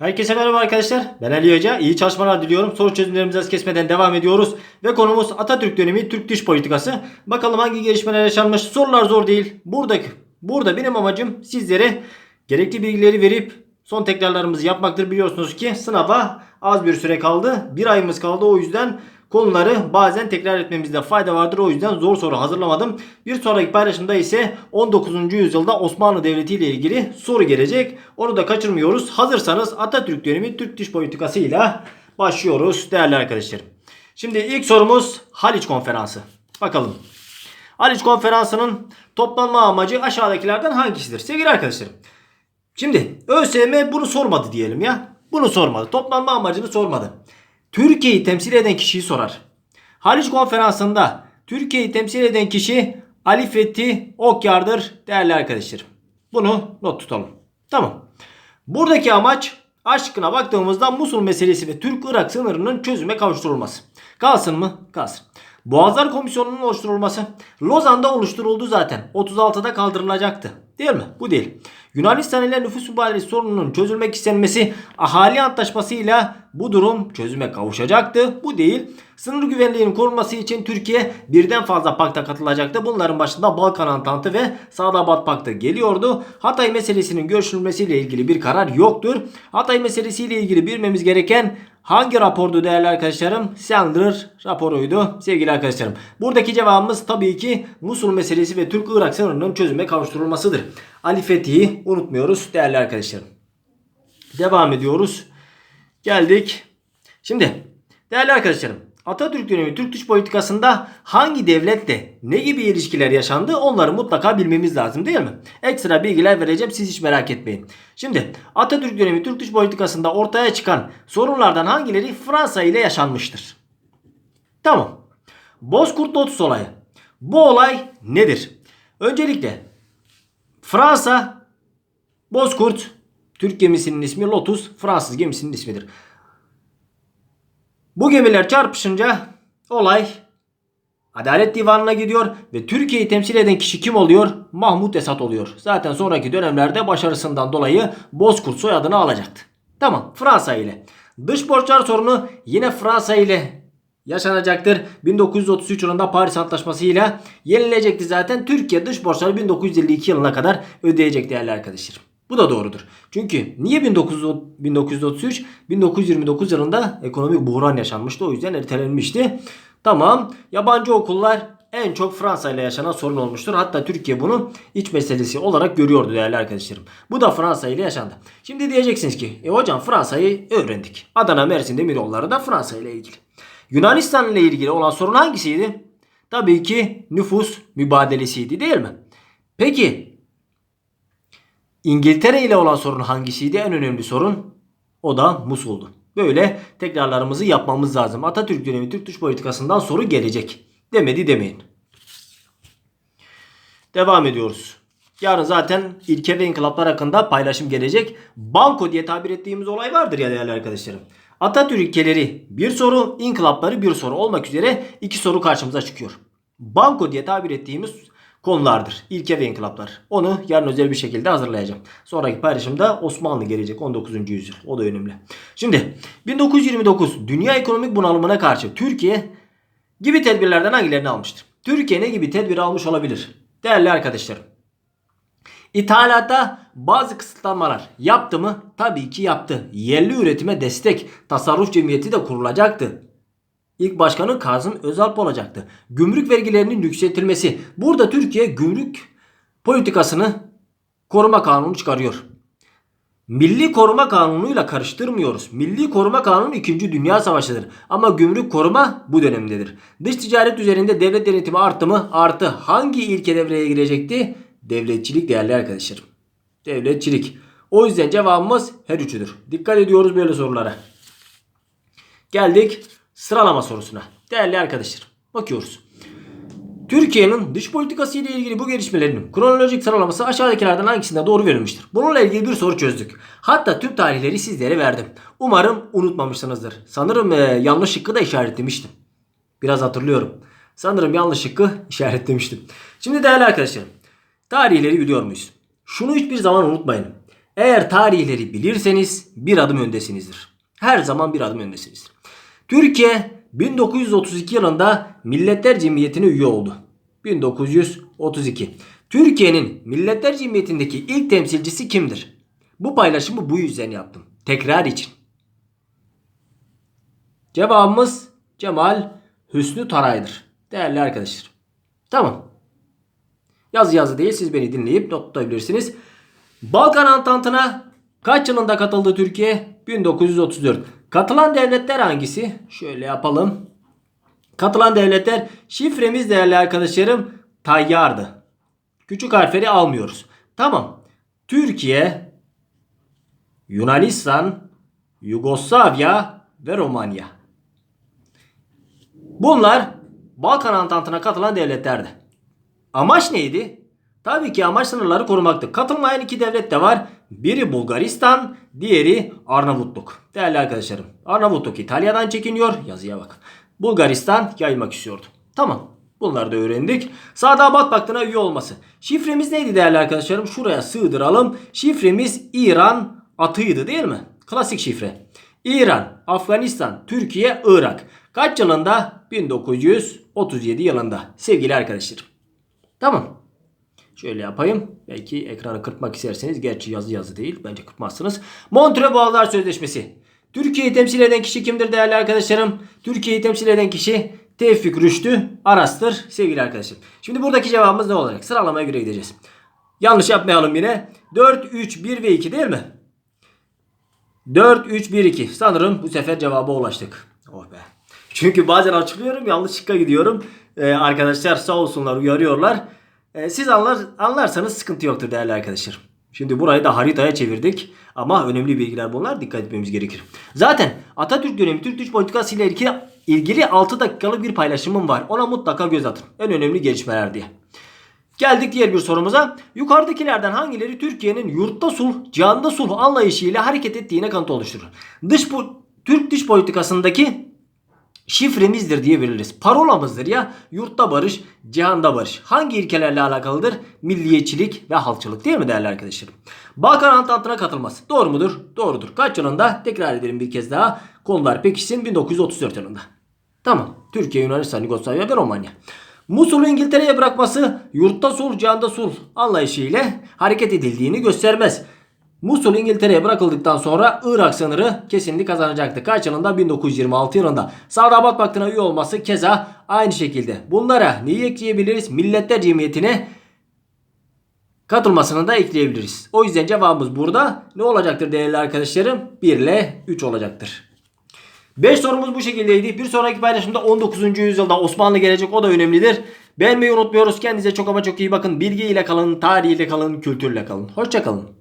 Herkese merhaba arkadaşlar. Ben Ali Hoca. İyi çalışmalar diliyorum. Soru çözümlerimizi az kesmeden devam ediyoruz. Ve konumuz Atatürk dönemi Türk dış politikası. Bakalım hangi gelişmeler yaşanmış. Sorular zor değil. Buradaki, burada benim amacım sizlere gerekli bilgileri verip son tekrarlarımızı yapmaktır. Biliyorsunuz ki sınava az bir süre kaldı. Bir ayımız kaldı. O yüzden konuları bazen tekrar etmemizde fayda vardır. O yüzden zor soru hazırlamadım. Bir sonraki paylaşımda ise 19. yüzyılda Osmanlı Devleti ile ilgili soru gelecek. Onu da kaçırmıyoruz. Hazırsanız Atatürk dönemi Türk dış politikasıyla başlıyoruz değerli arkadaşlarım. Şimdi ilk sorumuz Haliç Konferansı. Bakalım. Haliç Konferansı'nın toplanma amacı aşağıdakilerden hangisidir? Sevgili arkadaşlarım. Şimdi ÖSYM bunu sormadı diyelim ya. Bunu sormadı. Toplanma amacını sormadı. Türkiye'yi temsil eden kişiyi sorar. Haliç Konferansı'nda Türkiye'yi temsil eden kişi Ali Fethi Okyar'dır değerli arkadaşlarım. Bunu not tutalım. Tamam. Buradaki amaç aşkına baktığımızda Musul meselesi ve Türk-Irak sınırının çözüme kavuşturulması. Kalsın mı? Kalsın. Boğazlar Komisyonu'nun oluşturulması Lozan'da oluşturuldu zaten. 36'da kaldırılacaktı. Değil mi? Bu değil. Yunanistan ile nüfus mübadelesi sorununun çözülmek istenmesi ahali antlaşmasıyla bu durum çözüme kavuşacaktı. Bu değil. Sınır güvenliğinin korunması için Türkiye birden fazla pakta katılacaktı. Bunların başında Balkan Antantı ve Sadabat Paktı geliyordu. Hatay meselesinin görüşülmesiyle ilgili bir karar yoktur. Hatay meselesiyle ilgili bilmemiz gereken Hangi rapordu değerli arkadaşlarım? Sandler raporuydu sevgili arkadaşlarım. Buradaki cevabımız tabii ki Musul meselesi ve Türk-Irak sınırının çözüme kavuşturulmasıdır. Ali Fethi'yi unutmuyoruz değerli arkadaşlarım. Devam ediyoruz. Geldik. Şimdi değerli arkadaşlarım Atatürk dönemi Türk dış politikasında hangi devletle ne gibi ilişkiler yaşandı onları mutlaka bilmemiz lazım değil mi? Ekstra bilgiler vereceğim siz hiç merak etmeyin. Şimdi Atatürk dönemi Türk dış politikasında ortaya çıkan sorunlardan hangileri Fransa ile yaşanmıştır? Tamam. Bozkurt Lotus olayı. Bu olay nedir? Öncelikle Fransa Bozkurt Türk gemisinin ismi Lotus Fransız gemisinin ismidir. Bu gemiler çarpışınca olay Adalet Divanı'na gidiyor ve Türkiye'yi temsil eden kişi kim oluyor? Mahmut Esat oluyor. Zaten sonraki dönemlerde başarısından dolayı Bozkurt soyadını alacaktı. Tamam Fransa ile. Dış borçlar sorunu yine Fransa ile yaşanacaktır. 1933 yılında Paris Antlaşması ile yenilecekti zaten. Türkiye dış borçları 1952 yılına kadar ödeyecek değerli arkadaşlarım. Bu da doğrudur. Çünkü niye 1900 1933? 1929 yılında ekonomik buhran yaşanmıştı. O yüzden ertelenmişti. Tamam. Yabancı okullar en çok Fransa ile yaşanan sorun olmuştur. Hatta Türkiye bunu iç meselesi olarak görüyordu değerli arkadaşlarım. Bu da Fransa ile yaşandı. Şimdi diyeceksiniz ki e hocam Fransa'yı öğrendik. Adana Mersin demir yolları da Fransa ile ilgili. Yunanistan ile ilgili olan sorun hangisiydi? Tabii ki nüfus mübadelesiydi değil mi? Peki İngiltere ile olan sorun hangisiydi? En önemli sorun o da Musul'du. Böyle tekrarlarımızı yapmamız lazım. Atatürk dönemi Türk dış politikasından soru gelecek. Demedi demeyin. Devam ediyoruz. Yarın zaten ilke ve inkılaplar hakkında paylaşım gelecek. Banko diye tabir ettiğimiz olay vardır ya değerli arkadaşlarım. Atatürk ilkeleri bir soru, inkılapları bir soru olmak üzere iki soru karşımıza çıkıyor. Banko diye tabir ettiğimiz konulardır. İlke ve inkılaplar. Onu yarın özel bir şekilde hazırlayacağım. Sonraki paylaşımda Osmanlı gelecek 19. yüzyıl. O da önemli. Şimdi 1929 dünya ekonomik bunalımına karşı Türkiye gibi tedbirlerden hangilerini almıştır? Türkiye ne gibi tedbir almış olabilir? Değerli arkadaşlarım. İthalatta bazı kısıtlamalar yaptı mı? Tabii ki yaptı. Yerli üretime destek, tasarruf cemiyeti de kurulacaktı. İlk başkanı Kazım Özalp olacaktı. Gümrük vergilerinin yükseltilmesi. Burada Türkiye gümrük politikasını koruma kanunu çıkarıyor. Milli koruma kanunuyla karıştırmıyoruz. Milli koruma kanunu 2. Dünya Savaşı'dır. Ama gümrük koruma bu dönemdedir. Dış ticaret üzerinde devlet denetimi arttı mı? Arttı. Hangi ilke devreye girecekti? Devletçilik değerli arkadaşlarım. Devletçilik. O yüzden cevabımız her üçüdür. Dikkat ediyoruz böyle sorulara. Geldik sıralama sorusuna. Değerli arkadaşlar bakıyoruz. Türkiye'nin dış politikası ile ilgili bu gelişmelerinin kronolojik sıralaması aşağıdakilerden hangisinde doğru verilmiştir? Bununla ilgili bir soru çözdük. Hatta tüm tarihleri sizlere verdim. Umarım unutmamışsınızdır. Sanırım e, yanlış şıkkı da işaretlemiştim. Biraz hatırlıyorum. Sanırım yanlış şıkkı işaretlemiştim. Şimdi değerli arkadaşlar tarihleri biliyor muyuz? Şunu hiçbir zaman unutmayın. Eğer tarihleri bilirseniz bir adım öndesinizdir. Her zaman bir adım öndesinizdir. Türkiye 1932 yılında Milletler Cemiyeti'ne üye oldu. 1932. Türkiye'nin Milletler Cemiyeti'ndeki ilk temsilcisi kimdir? Bu paylaşımı bu yüzden yaptım. Tekrar için. Cevabımız Cemal Hüsnü Taray'dır. Değerli arkadaşlar. Tamam. Yazı yazı değil siz beni dinleyip not tutabilirsiniz. Balkan Antantı'na kaç yılında katıldı Türkiye? 1934. Katılan devletler hangisi? Şöyle yapalım. Katılan devletler şifremiz değerli arkadaşlarım tayyardı. Küçük harfleri almıyoruz. Tamam. Türkiye, Yunanistan, Yugoslavya ve Romanya. Bunlar Balkan Antantı'na katılan devletlerdi. Amaç neydi? Tabii ki amaç sınırları korumaktı. Katılmayan iki devlet de var. Biri Bulgaristan, diğeri Arnavutluk. Değerli arkadaşlarım, Arnavutluk İtalya'dan çekiniyor. Yazıya bak. Bulgaristan yaymak istiyordu. Tamam. Bunları da öğrendik. Sadabat Paktı'na üye olması. Şifremiz neydi değerli arkadaşlarım? Şuraya sığdıralım. Şifremiz İran atıydı değil mi? Klasik şifre. İran, Afganistan, Türkiye, Irak. Kaç yılında? 1937 yılında. Sevgili arkadaşlarım. Tamam. Şöyle yapayım. Belki ekranı kırpmak isterseniz. Gerçi yazı yazı değil. Bence kırpmazsınız. Montreux Boğazlar Sözleşmesi. Türkiye'yi temsil eden kişi kimdir değerli arkadaşlarım? Türkiye'yi temsil eden kişi Tevfik Rüştü Aras'tır sevgili arkadaşlarım. Şimdi buradaki cevabımız ne olacak? Sıralamaya göre gideceğiz. Yanlış yapmayalım yine. 4, 3, 1 ve 2 değil mi? 4, 3, 1, 2. Sanırım bu sefer cevaba ulaştık. Oh be. Çünkü bazen açıklıyorum yanlışlıkla gidiyorum. Ee, arkadaşlar sağ olsunlar uyarıyorlar. Ee, siz anlar, anlarsanız sıkıntı yoktur değerli arkadaşlar. Şimdi burayı da haritaya çevirdik. Ama önemli bilgiler bunlar. Dikkat etmemiz gerekir. Zaten Atatürk dönemi Türk dış politikası ile ilgili, ilgili 6 dakikalık bir paylaşımım var. Ona mutlaka göz atın. En önemli gelişmeler diye. Geldik diğer bir sorumuza. Yukarıdakilerden hangileri Türkiye'nin yurtta sulh, cihanda sulh anlayışıyla hareket ettiğine kanıt oluşturur? Dış bu Türk dış politikasındaki şifremizdir diyebiliriz. Parolamızdır ya. Yurtta barış, cihanda barış. Hangi ilkelerle alakalıdır? Milliyetçilik ve halkçılık değil mi değerli arkadaşlarım? Balkan Antantı'na katılması. Doğru mudur? Doğrudur. Kaç yılında? Tekrar edelim bir kez daha. Konular pekişsin 1934 yılında. Tamam. Türkiye, Yunanistan, Yugoslavya ve Romanya. Musul'u İngiltere'ye bırakması yurtta sulh, cihanda sulh anlayışı ile hareket edildiğini göstermez. Musul İngiltere'ye bırakıldıktan sonra Irak sınırı kesinlikle kazanacaktı. Kaç yılında? 1926 yılında. Sadabat Paktı'na üye olması keza aynı şekilde. Bunlara neyi ekleyebiliriz? Milletler Cemiyeti'ne katılmasını da ekleyebiliriz. O yüzden cevabımız burada ne olacaktır değerli arkadaşlarım? 1 ile 3 olacaktır. 5 sorumuz bu şekildeydi. Bir sonraki paylaşımda 19. yüzyılda Osmanlı gelecek o da önemlidir. Beğenmeyi unutmuyoruz. Kendinize çok ama çok iyi bakın. Bilgiyle kalın, tarihiyle kalın, kültürle kalın. Hoşçakalın.